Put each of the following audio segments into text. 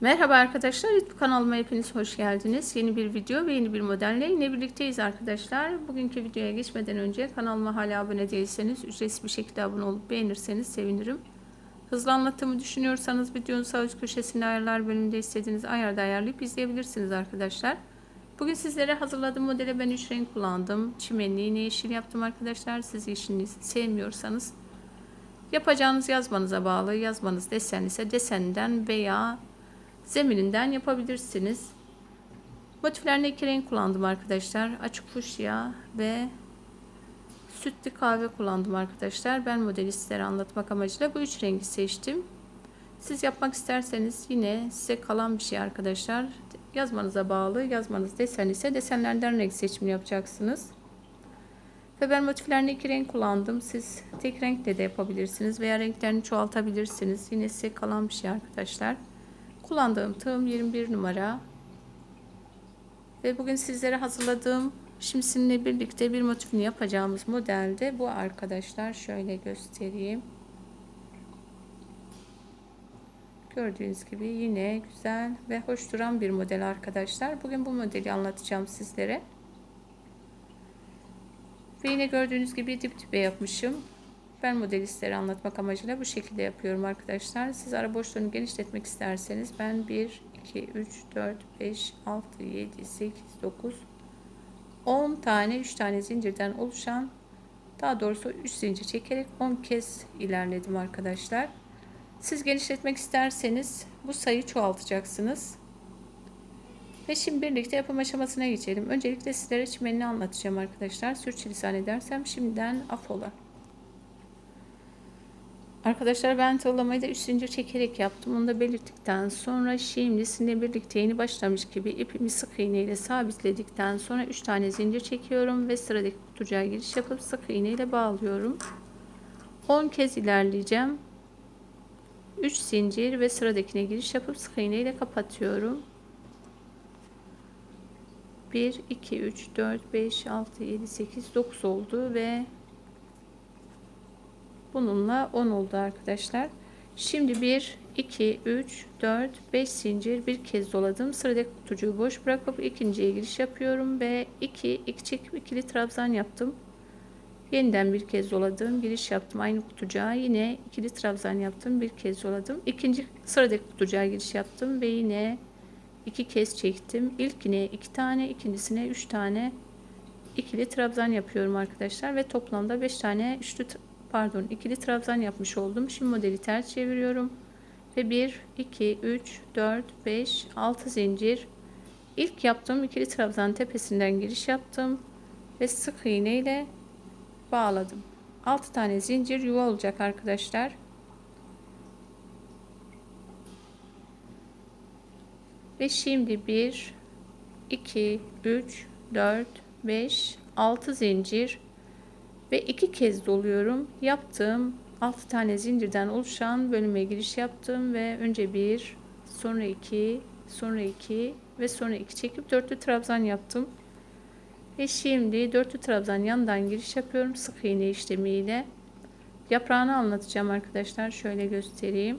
Merhaba arkadaşlar, YouTube kanalıma hepiniz hoş geldiniz. Yeni bir video ve yeni bir modelle yine birlikteyiz arkadaşlar. Bugünkü videoya geçmeden önce kanalıma hala abone değilseniz ücretsiz bir şekilde abone olup beğenirseniz sevinirim. Hızlı anlattığımı düşünüyorsanız videonun sağ üst köşesinde ayarlar bölümünde istediğiniz ayarda ayarlayıp izleyebilirsiniz arkadaşlar. Bugün sizlere hazırladığım modele ben 3 renk kullandım. Çimenli, yine yeşil yaptım arkadaşlar. Siz yeşilini sevmiyorsanız yapacağınız yazmanıza bağlı. Yazmanız desen ise desenden veya zemininden yapabilirsiniz. Motiflerine iki renk kullandım arkadaşlar. Açık fuşya ve sütlü kahve kullandım arkadaşlar. Ben modeli sizlere anlatmak amacıyla bu üç rengi seçtim. Siz yapmak isterseniz yine size kalan bir şey arkadaşlar. Yazmanıza bağlı. Yazmanız desen ise desenlerden renk seçimini yapacaksınız. Ve ben motiflerine iki renk kullandım. Siz tek renkle de yapabilirsiniz veya renklerini çoğaltabilirsiniz. Yine size kalan bir şey arkadaşlar. Kullandığım tığım 21 numara. Ve bugün sizlere hazırladığım şimdi sizinle birlikte bir motifini yapacağımız modelde bu arkadaşlar. Şöyle göstereyim. Gördüğünüz gibi yine güzel ve hoş duran bir model arkadaşlar. Bugün bu modeli anlatacağım sizlere. Ve yine gördüğünüz gibi dip dibe yapmışım. Ben modelistleri anlatmak amacıyla bu şekilde yapıyorum arkadaşlar. Siz ara boşluğunu genişletmek isterseniz ben 1, 2, 3, 4, 5, 6, 7, 8, 9, 10 tane 3 tane zincirden oluşan daha doğrusu 3 zincir çekerek 10 kez ilerledim arkadaşlar. Siz genişletmek isterseniz bu sayıyı çoğaltacaksınız. Ve şimdi birlikte yapım aşamasına geçelim. Öncelikle sizlere çimenini anlatacağım arkadaşlar. Sürçülisan edersem şimdiden affola. Arkadaşlar ben tığlamayı da 3 zincir çekerek yaptım. Onu da belirttikten sonra şimdi sizinle birlikte yeni başlamış gibi ipimi sık iğne ile sabitledikten sonra 3 tane zincir çekiyorum ve sıradaki kutucuğa giriş yapıp sık iğne ile bağlıyorum. 10 kez ilerleyeceğim. 3 zincir ve sıradakine giriş yapıp sık iğne ile kapatıyorum. 1 2 3 4 5 6 7 8 9 oldu ve Bununla 10 oldu arkadaşlar. Şimdi 1, 2, 3, 4, 5 zincir bir kez doladım. Sıradaki kutucuğu boş bırakıp ikinciye giriş yapıyorum ve 2, 2 çekip ikili trabzan yaptım. Yeniden bir kez doladım. Giriş yaptım aynı kutucuğa. Yine ikili trabzan yaptım. Bir kez doladım. İkinci sıradaki kutucuğa giriş yaptım ve yine iki kez çektim. İlkine iki tane, ikincisine üç tane ikili trabzan yapıyorum arkadaşlar ve toplamda 5 tane üçlü pardon ikili trabzan yapmış oldum. Şimdi modeli ters çeviriyorum. Ve 1, 2, 3, 4, 5, 6 zincir. İlk yaptığım ikili trabzan tepesinden giriş yaptım. Ve sık iğne ile bağladım. 6 tane zincir yuva olacak arkadaşlar. Ve şimdi 1, 2, 3, 4, 5, 6 zincir ve iki kez doluyorum. Yaptığım 6 tane zincirden oluşan bölüme giriş yaptım ve önce bir, sonra iki, sonra iki ve sonra iki çekip dörtlü trabzan yaptım. Ve şimdi dörtlü trabzan yandan giriş yapıyorum sık iğne işlemiyle. Yaprağını anlatacağım arkadaşlar. Şöyle göstereyim.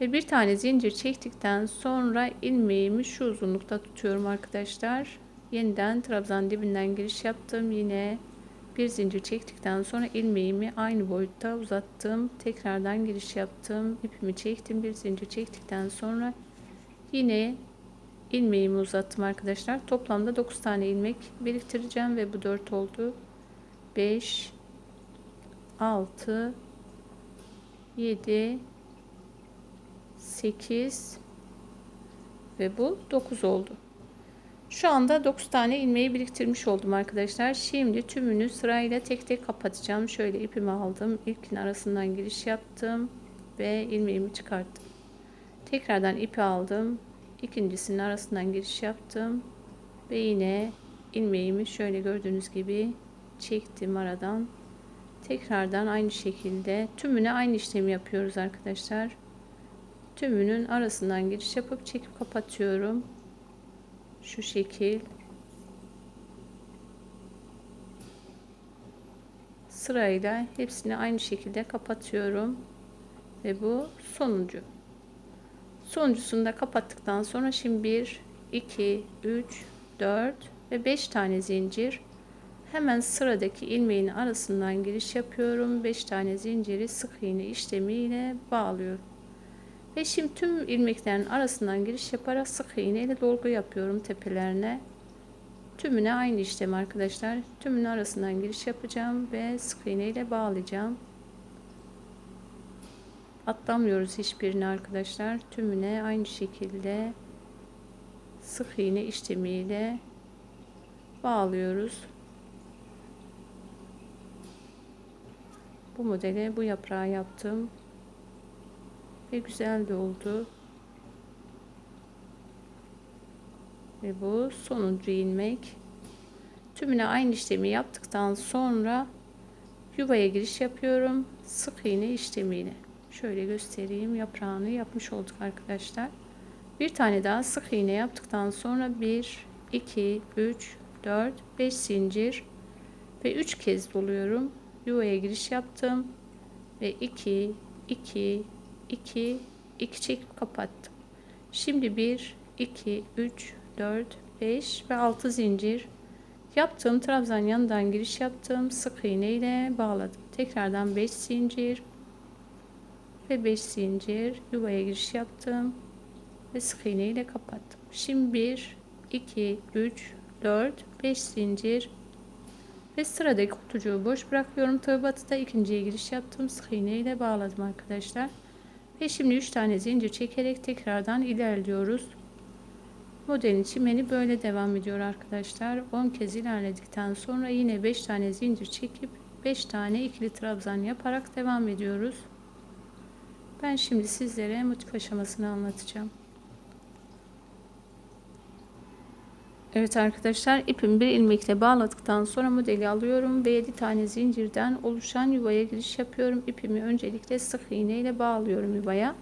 Ve bir tane zincir çektikten sonra ilmeğimi şu uzunlukta tutuyorum arkadaşlar. Yeniden trabzan dibinden giriş yaptım. Yine bir zincir çektikten sonra ilmeğimi aynı boyutta uzattım. Tekrardan giriş yaptım. ipimi çektim. Bir zincir çektikten sonra yine ilmeğimi uzattım arkadaşlar. Toplamda 9 tane ilmek biriktireceğim ve bu 4 oldu. 5 6 7 8 ve bu 9 oldu. Şu anda 9 tane ilmeği biriktirmiş oldum arkadaşlar. Şimdi tümünü sırayla tek tek kapatacağım. Şöyle ipimi aldım. İlkin arasından giriş yaptım ve ilmeğimi çıkarttım. Tekrardan ipi aldım. İkincisinin arasından giriş yaptım ve yine ilmeğimi şöyle gördüğünüz gibi çektim aradan. Tekrardan aynı şekilde tümüne aynı işlemi yapıyoruz arkadaşlar. Tümünün arasından giriş yapıp çekip kapatıyorum şu şekil sırayla hepsini aynı şekilde kapatıyorum ve bu sonuncu Sonuncusunu da kapattıktan sonra şimdi 1, 2, 3, 4 ve 5 tane zincir. Hemen sıradaki ilmeğin arasından giriş yapıyorum. 5 tane zinciri sık iğne işlemiyle bağlıyorum. Ve şimdi tüm ilmeklerin arasından giriş yaparak sık iğne ile dolgu yapıyorum tepelerine. Tümüne aynı işlem arkadaşlar. Tümün arasından giriş yapacağım ve sık iğne ile bağlayacağım. Atlamıyoruz hiçbirini arkadaşlar. Tümüne aynı şekilde sık iğne işlemiyle bağlıyoruz. Bu modele bu yaprağı yaptım. Ve güzel de oldu. Ve bu sonuncu ilmek. Tümüne aynı işlemi yaptıktan sonra yuvaya giriş yapıyorum. Sık iğne işlemiyle. Şöyle göstereyim. Yaprağını yapmış olduk arkadaşlar. Bir tane daha sık iğne yaptıktan sonra 1, 2, 3, 4, 5 zincir ve 3 kez doluyorum. Yuvaya giriş yaptım ve 2, 2, 2, 2 çekip kapattım. Şimdi 1, 2, 3, 4, 5 ve 6 zincir yaptığım trabzan yanından giriş yaptım. Sık iğne ile bağladım. Tekrardan 5 zincir ve 5 zincir yuvaya giriş yaptım ve sık iğne ile kapattım. Şimdi 1, 2, 3, 4, 5 zincir ve sıradaki kutucuğu boş bırakıyorum. Tığ batıda ikinciye giriş yaptım. Sık iğne ile bağladım arkadaşlar. Ve şimdi 3 tane zincir çekerek tekrardan ilerliyoruz. Modelin çimeni böyle devam ediyor arkadaşlar. 10 kez ilerledikten sonra yine 5 tane zincir çekip 5 tane ikili trabzan yaparak devam ediyoruz. Ben şimdi sizlere motif aşamasını anlatacağım. Evet arkadaşlar ipimi bir ilmekle bağladıktan sonra modeli alıyorum ve 7 tane zincirden oluşan yuvaya giriş yapıyorum. İpimi öncelikle sık iğne ile bağlıyorum yuvaya.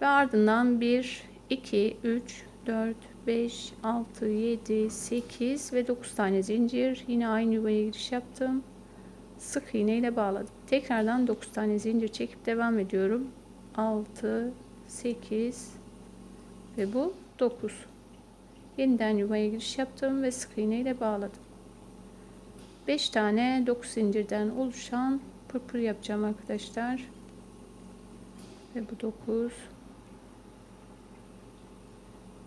Ve ardından 1, 2, 3, 4, 5, 6, 7, 8 ve 9 tane zincir. Yine aynı yuvaya giriş yaptım. Sık iğne ile bağladım. Tekrardan 9 tane zincir çekip devam ediyorum. 6, 8 ve bu 9. Yeniden yuvaya giriş yaptım ve sık ile bağladım. 5 tane 9 zincirden oluşan pırpır yapacağım arkadaşlar. Ve bu 9.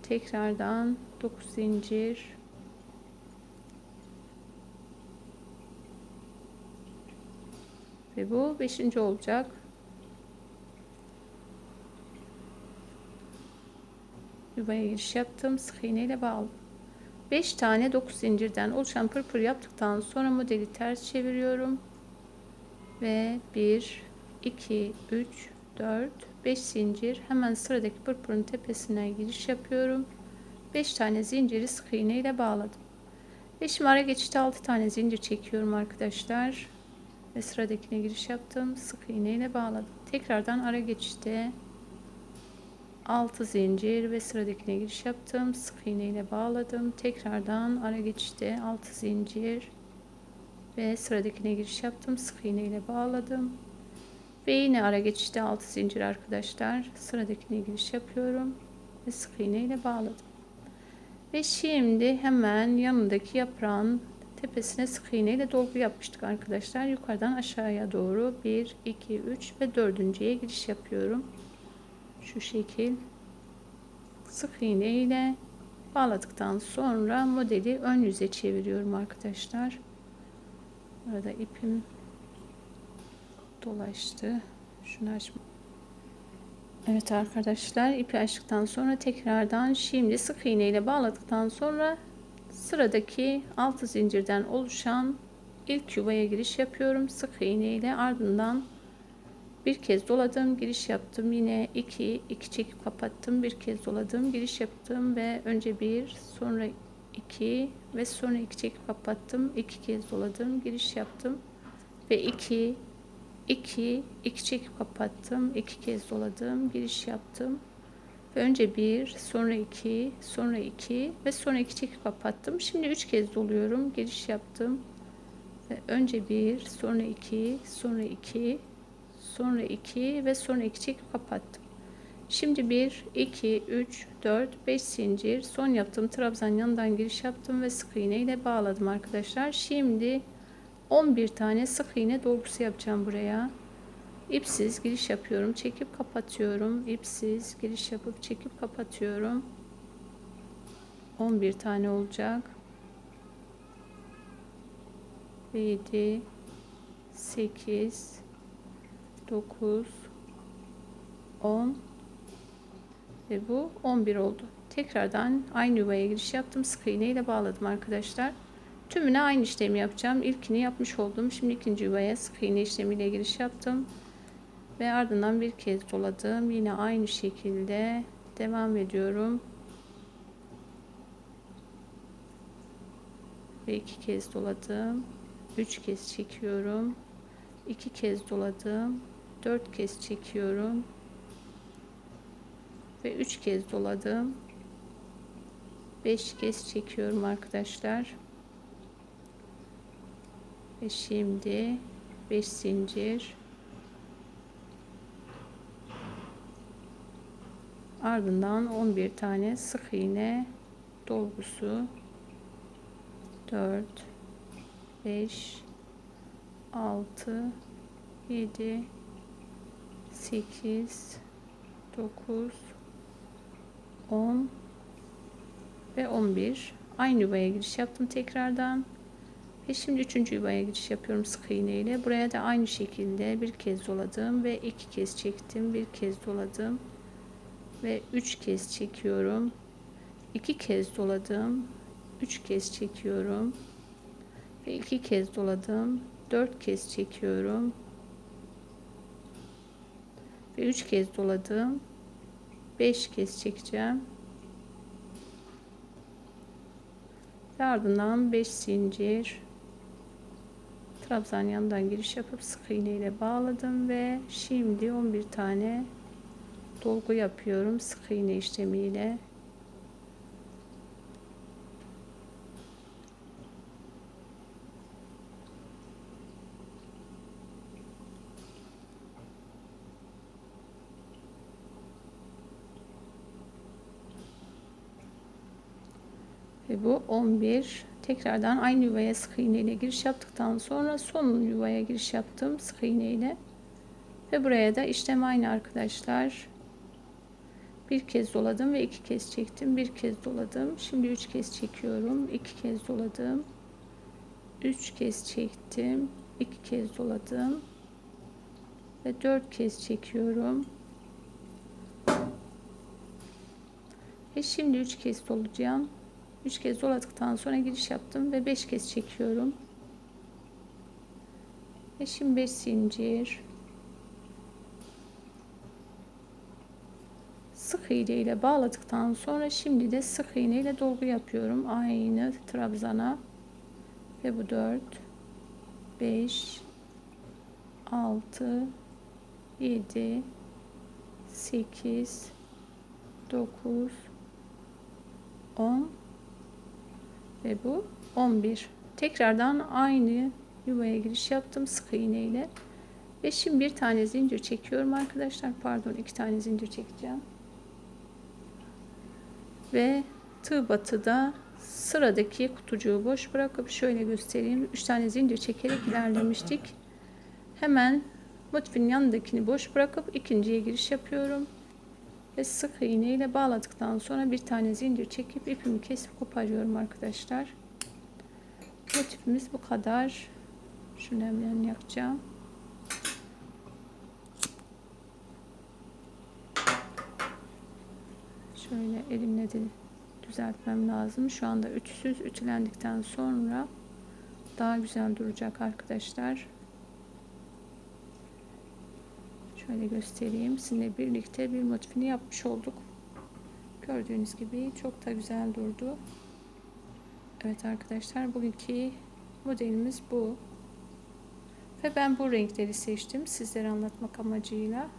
Tekrardan 9 zincir. Ve bu 5. olacak. Yuvaya giriş yaptım sık iğne ile bağladım 5 tane 9 zincirden oluşan pırpır yaptıktan sonra modeli ters çeviriyorum. Ve 1 2 3 4 5 zincir hemen sıradaki pırpırın tepesine giriş yapıyorum. 5 tane zinciri sık iğne ile bağladım. Ve şimdi ara geçişte 6 tane zincir çekiyorum arkadaşlar. Ve sıradakine giriş yaptım sık iğne ile bağladım. Tekrardan ara geçişte 6 zincir ve sıradakine giriş yaptım. Sık iğne ile bağladım. Tekrardan ara geçişte 6 zincir ve sıradakine giriş yaptım. Sık iğne ile bağladım. Ve yine ara geçişte 6 zincir arkadaşlar. Sıradakine giriş yapıyorum ve sık iğne ile bağladım. Ve şimdi hemen yanındaki yaprağın tepesine sık iğne ile dolgu yapmıştık arkadaşlar. Yukarıdan aşağıya doğru 1, 2, 3 ve 4.ye giriş yapıyorum şu şekil sık iğne ile bağladıktan sonra modeli ön yüze çeviriyorum arkadaşlar. Burada ipim dolaştı. Şunu açma. Evet arkadaşlar ipi açtıktan sonra tekrardan şimdi sık iğne ile bağladıktan sonra sıradaki 6 zincirden oluşan ilk yuvaya giriş yapıyorum. Sık iğne ile ardından bir kez doladım giriş yaptım. Yine 2 2 çekip kapattım. Bir kez doladım giriş yaptım ve önce bir sonra 2 ve sonra 2 çekip kapattım. İki kez doladım giriş yaptım ve 2 2 2 çekip kapattım. İki kez doladım giriş yaptım ve önce bir sonra 2 sonra 2 ve sonra 2 çekip kapattım. Şimdi 3 kez doluyorum giriş yaptım ve önce bir sonra 2 sonra 2 sonra 2 ve sonra 2 çekip kapattım. Şimdi 1, 2, 3, 4, 5 zincir. Son yaptığım trabzan yanından giriş yaptım ve sık iğne ile bağladım arkadaşlar. Şimdi 11 tane sık iğne dolgusu yapacağım buraya. İpsiz giriş yapıyorum. Çekip kapatıyorum. İpsiz giriş yapıp çekip kapatıyorum. 11 tane olacak. 7 8 9 10 ve bu 11 oldu. Tekrardan aynı yuvaya giriş yaptım. Sık iğne ile bağladım arkadaşlar. Tümüne aynı işlemi yapacağım. İlkini yapmış oldum. Şimdi ikinci yuvaya sık iğne işlemiyle giriş yaptım. Ve ardından bir kez doladım. Yine aynı şekilde devam ediyorum. Ve iki kez doladım. Üç kez çekiyorum. iki kez doladım. Dört kez çekiyorum ve 3 kez doladım. 5 kez çekiyorum arkadaşlar. Ve şimdi 5 zincir ardından 11 tane sık iğne dolgusu 4 5 6 7 8 9 10 ve 11 aynı yuvaya giriş yaptım tekrardan. Ve şimdi üçüncü yuvaya giriş yapıyorum sık iğne ile. Buraya da aynı şekilde bir kez doladım ve iki kez çektim bir kez doladım ve üç kez çekiyorum. İki kez doladım üç kez çekiyorum ve iki kez doladım dört kez çekiyorum ve üç kez doladım 5 kez çekeceğim. Ve ardından 5 zincir trabzan yanından giriş yapıp sık iğne ile bağladım ve şimdi 11 tane dolgu yapıyorum sık iğne işlemiyle. Ve bu 11. Tekrardan aynı yuvaya sık iğne ile giriş yaptıktan sonra son yuvaya giriş yaptım sık iğne ile. Ve buraya da işlem aynı arkadaşlar. Bir kez doladım ve iki kez çektim. Bir kez doladım. Şimdi üç kez çekiyorum. iki kez doladım. Üç kez çektim. iki kez doladım. Ve dört kez çekiyorum. Ve şimdi üç kez dolacağım. 3 kez doladıktan sonra giriş yaptım ve 5 kez çekiyorum. Ve şimdi 5 zincir. Sık iğne ile bağladıktan sonra şimdi de sık iğne ile dolgu yapıyorum. Aynı trabzana. Ve bu 4 5 6 7 8 9 10 ve bu 11 tekrardan aynı yuvaya giriş yaptım sık iğne ile. Ve şimdi bir tane zincir çekiyorum arkadaşlar. Pardon iki tane zincir çekeceğim. Ve tığ batıda sıradaki kutucuğu boş bırakıp şöyle göstereyim. 3 tane zincir çekerek ilerlemiştik. Hemen motifin yanındakini boş bırakıp ikinciye giriş yapıyorum ve sık iğne ile bağladıktan sonra bir tane zincir çekip ipimi kesip koparıyorum arkadaşlar. Motifimiz bu kadar. Şunu hemen yakacağım. Şöyle elimle de düzeltmem lazım. Şu anda ütüsüz ütülendikten sonra daha güzel duracak arkadaşlar. Şöyle göstereyim. Sizinle birlikte bir motifini yapmış olduk. Gördüğünüz gibi çok da güzel durdu. Evet arkadaşlar bugünkü modelimiz bu. Ve ben bu renkleri seçtim sizlere anlatmak amacıyla.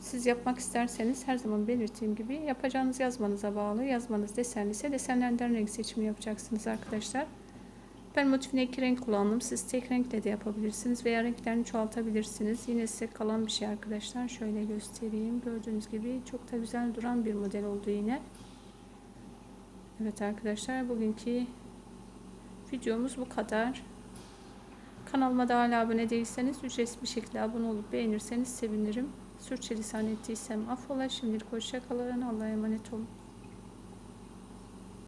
Siz yapmak isterseniz her zaman belirttiğim gibi yapacağınız yazmanıza bağlı. Yazmanız desenliyse desenlerden renk seçimi yapacaksınız arkadaşlar. Ben motifine iki renk kullandım. Siz tek renkle de yapabilirsiniz veya renklerini çoğaltabilirsiniz. Yine size kalan bir şey arkadaşlar. Şöyle göstereyim. Gördüğünüz gibi çok da güzel duran bir model oldu yine. Evet arkadaşlar bugünkü videomuz bu kadar. Kanalıma da hala abone değilseniz ücretsiz bir şekilde abone olup beğenirseniz sevinirim. Sürçülisan ettiysem affola. Şimdilik hoşçakalın. Allah'a emanet olun.